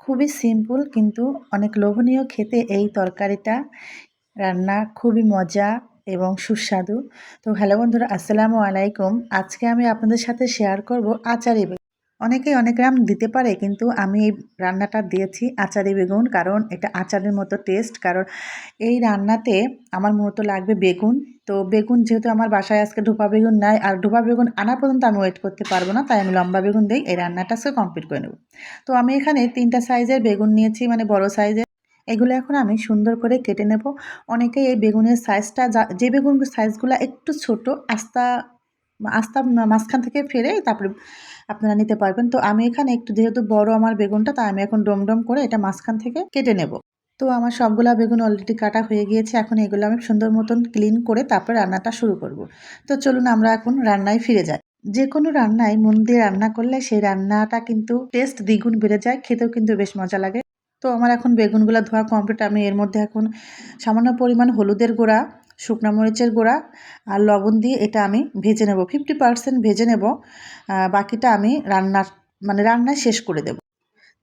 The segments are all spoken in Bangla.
খুবই সিম্পল কিন্তু অনেক লোভনীয় খেতে এই তরকারিটা। রান্না খুবই মজা এবং সুস্বাদু। তো হ্যালো বন্ধুরা, আসসালামু আলাইকুম। আজকে আমি আপনাদের সাথে শেয়ার করব আচারি অনেকেই অনেক গ্রাম দিতে পারে, কিন্তু আমি এই রান্নাটা দিয়েছি আচারি বেগুন, কারণ এটা আচারের মতো টেস্ট কারণ এই রান্নাতে আমার মতো লাগবে বেগুন। তো বেগুন যেহেতু আমার বাসায় আজকে ঢোপা বেগুন নাই, আর ঢোপা বেগুন আনা পর্যন্ত আমি ওয়েট করতে পারব না, তাই আমি লম্বা বেগুন দিই এই রান্নাটা আজকে কমপ্লিট করে নেব। তো আমি এখানে তিনটা সাইজের বেগুন নিয়েছি মানে বড় সাইজের এগুলো এখন আমি সুন্দর করে কেটে নেব। অনেকেই এই বেগুনের সাইজটা যে বেগুন সাইজগুলো একটু ছোট, আস্তা আস্তা মাঝখান থেকে ফেরে তারপরে আপনারা নিতে পারবেন। তো আমি এখানে একটু যেহেতু বড় আমার বেগুনটা, তাই আমি এখন ডম ডম করে এটা মাঝখান থেকে কেটে নেব। তো আমার সবগুলা বেগুন অলরেডি কাটা হয়ে গিয়েছে, এখন এগুলো আমি সুন্দর মতন ক্লিন করে তারপর রান্নাটা শুরু করব। তো চলুন আমরা এখন রান্নায় ফিরে যাই। যে কোনো রান্নায় মন দিয়ে রান্না করলে সেই রান্নাটা কিন্তু টেস্ট দ্বিগুণ বেড়ে যায়, খেতেও কিন্তু বেশ মজা লাগে। তো আমার এখন বেগুনগুলো ধোয়া কমপ্লিট আমি এর মধ্যে এখন সামান্য পরিমাণ হলুদের গুঁড়া শুকনা মরিচের গুঁড়া আর লবণ দিয়ে এটা আমি ভেজে নেব। ফিফটি পার্সেন্ট ভেজে নেব। বাকিটা আমি রান্নার মানে রান্নায় শেষ করে দেব।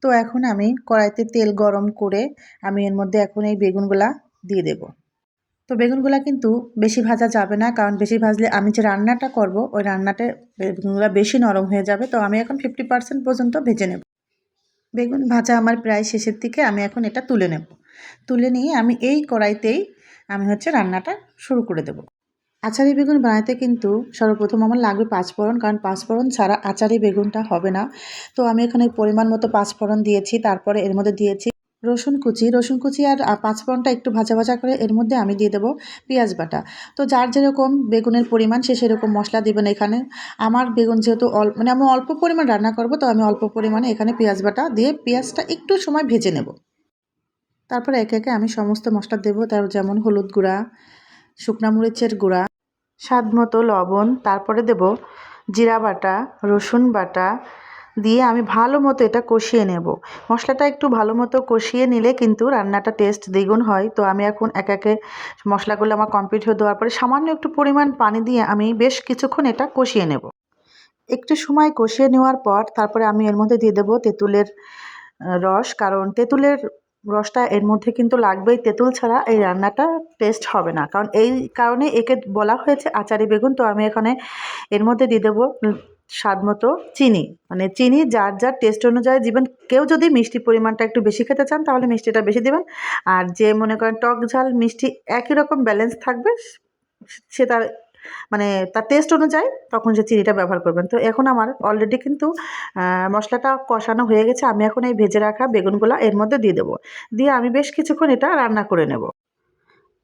তো এখন আমি কড়াইতে তেল গরম করে আমি এর মধ্যে এখন এই বেগুনগুলা দিয়ে দেব। তো বেগুনগুলা কিন্তু বেশি ভাজা যাবে না, কারণ বেশি ভাজলে আমি যে রান্নাটা করব, ওই রান্নাটা বেগুনগুলা বেশি নরম হয়ে যাবে। তো আমি এখন ফিফটি পার্সেন্ট পর্যন্ত ভেজে নেব। বেগুন ভাজা আমার প্রায় শেষের দিকে আমি এখন এটা তুলে নেব। তুলে নিয়ে আমি এই কড়াইতেই আমি হচ্ছে রান্নাটা শুরু করে দেব। আচারি বেগুন বানাইতে কিন্তু সর্বপ্রথম আমার লাগবে পাঁচফোড়ন, কারণ পাঁচফোড়ন ছাড়া আচারি বেগুনটা হবে না। তো আমি এখানে পরিমাণ মতো পাঁচফোড়ন দিয়েছি, তারপরে এর মধ্যে দিয়েছি রসুন কুচি। রসুন কুচি আর পাঁচফোড়নটা একটু ভাজা ভাজা করে এর মধ্যে আমি দিয়ে দেবো পেঁয়াজ বাটা। তো যার যেরকম বেগুনের পরিমাণ, সে সেরকম মশলা দেবেন এখানে। আমার বেগুন যেহেতু অল্প মানে আমি অল্প পরিমাণ রান্না করব, তো আমি অল্প পরিমাণে এখানে পেঁয়াজ বাটা দিয়ে পেঁয়াজটা একটু সময় ভেজে নেব। তারপরে একে একে আমি সমস্ত মশলা দেবো, তার যেমন হলুদ গুঁড়া, শুকনা মরিচের গুঁড়া, স্বাদ মতো লবণ, তারপরে দেব জিরা বাটা, রসুন বাটা দিয়ে আমি ভালো মতো এটা কষিয়ে নেব। মশলাটা একটু ভালো মতো কষিয়ে নিলে কিন্তু রান্নাটা টেস্ট দ্বিগুণ হয়। তো আমি এখন এক একে মশলাগুলো আমার কমপ্লিট হয়ে দেওয়ার পরে সামান্য একটু পরিমাণ পানি দিয়ে আমি বেশ কিছুক্ষণ এটা কষিয়ে নেব। একটু সময় কষিয়ে নেওয়ার পর তারপরে আমি এর মধ্যে দিয়ে দেবো তেঁতুলের রস, কারণ তেঁতুলের রসটা এর মধ্যে কিন্তু লাগবেই। তেঁতুল ছাড়া এই রান্নাটা টেস্ট হবে না। কারণ এই কারণে একে বলা হয়েছে আচারি বেগুন। তো আমি এখানে এর মধ্যে দিয়ে দেবো স্বাদ মতো চিনি। মানে চিনি যার যার টেস্ট অনুযায়ী দিবেন কেউ যদি মিষ্টি পরিমাণটা একটু বেশি খেতে চান, তাহলে মিষ্টিটা বেশি দেবেন। আর যে মনে করেন টক ঝাল, মিষ্টি একই রকম ব্যালেন্স থাকবে, সে তার মানে তার টেস্ট অনুযায়ী তখন যে চিনিটা ব্যবহার করবেন। তো এখন আমার অলরেডি কিন্তু মশলাটা কষানো হয়ে গেছে। আমি এখন এই ভেজে রাখা বেগুনগুলো এর মধ্যে দিয়ে দেবো। দিয়ে আমি বেশ কিছুক্ষণ এটা রান্না করে নেব।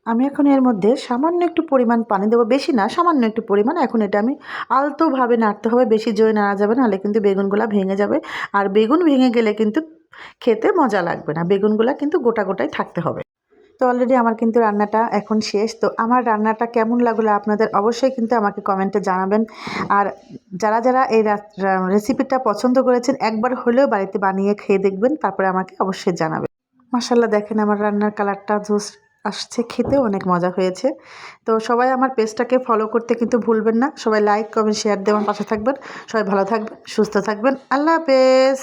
আমি এখন এর মধ্যে সামান্য একটু পরিমাণ পানি দেবো। বেশি না, সামান্য একটু পরিমাণ। এখন এটা আমি আলতোভাবে নাড়তে হবে। বেশি জোরে নাড়া যাবে নাহলে কিন্তু বেগুনগুলো ভেঙে যাবে। আর বেগুন ভেঙে গেলে কিন্তু খেতে মজা লাগবে না। বেগুনগুলো কিন্তু গোটা গোটাই থাকতে হবে। তো অলরেডি আমার কিন্তু রান্নাটা এখন শেষ। তো আমার রান্নাটা কেমন লাগল আপনাদের অবশ্যই কিন্তু আমাকে কমেন্টে জানাবেন। আর যারা যারা এই রেসিপিটা পছন্দ করেছেন, একবার হলেও বাড়িতে বানিয়ে খেয়ে দেখবেন, তারপরে আমাকে অবশ্যই জানাবেন। মাসাল্লাহ দেখেন আমার রান্নার কালারটা জোস আসছে খেতে অনেক মজা হয়েছে। তো সবাই আমার পেজটাকে ফলো করতে কিন্তু ভুলবেন না। সবাই লাইক কমেন্ট শেয়ার দেওয়ার পাশে থাকবেন। সবাই ভালো থাকবেন, সুস্থ থাকবেন। আল্লাহ হাফেজ!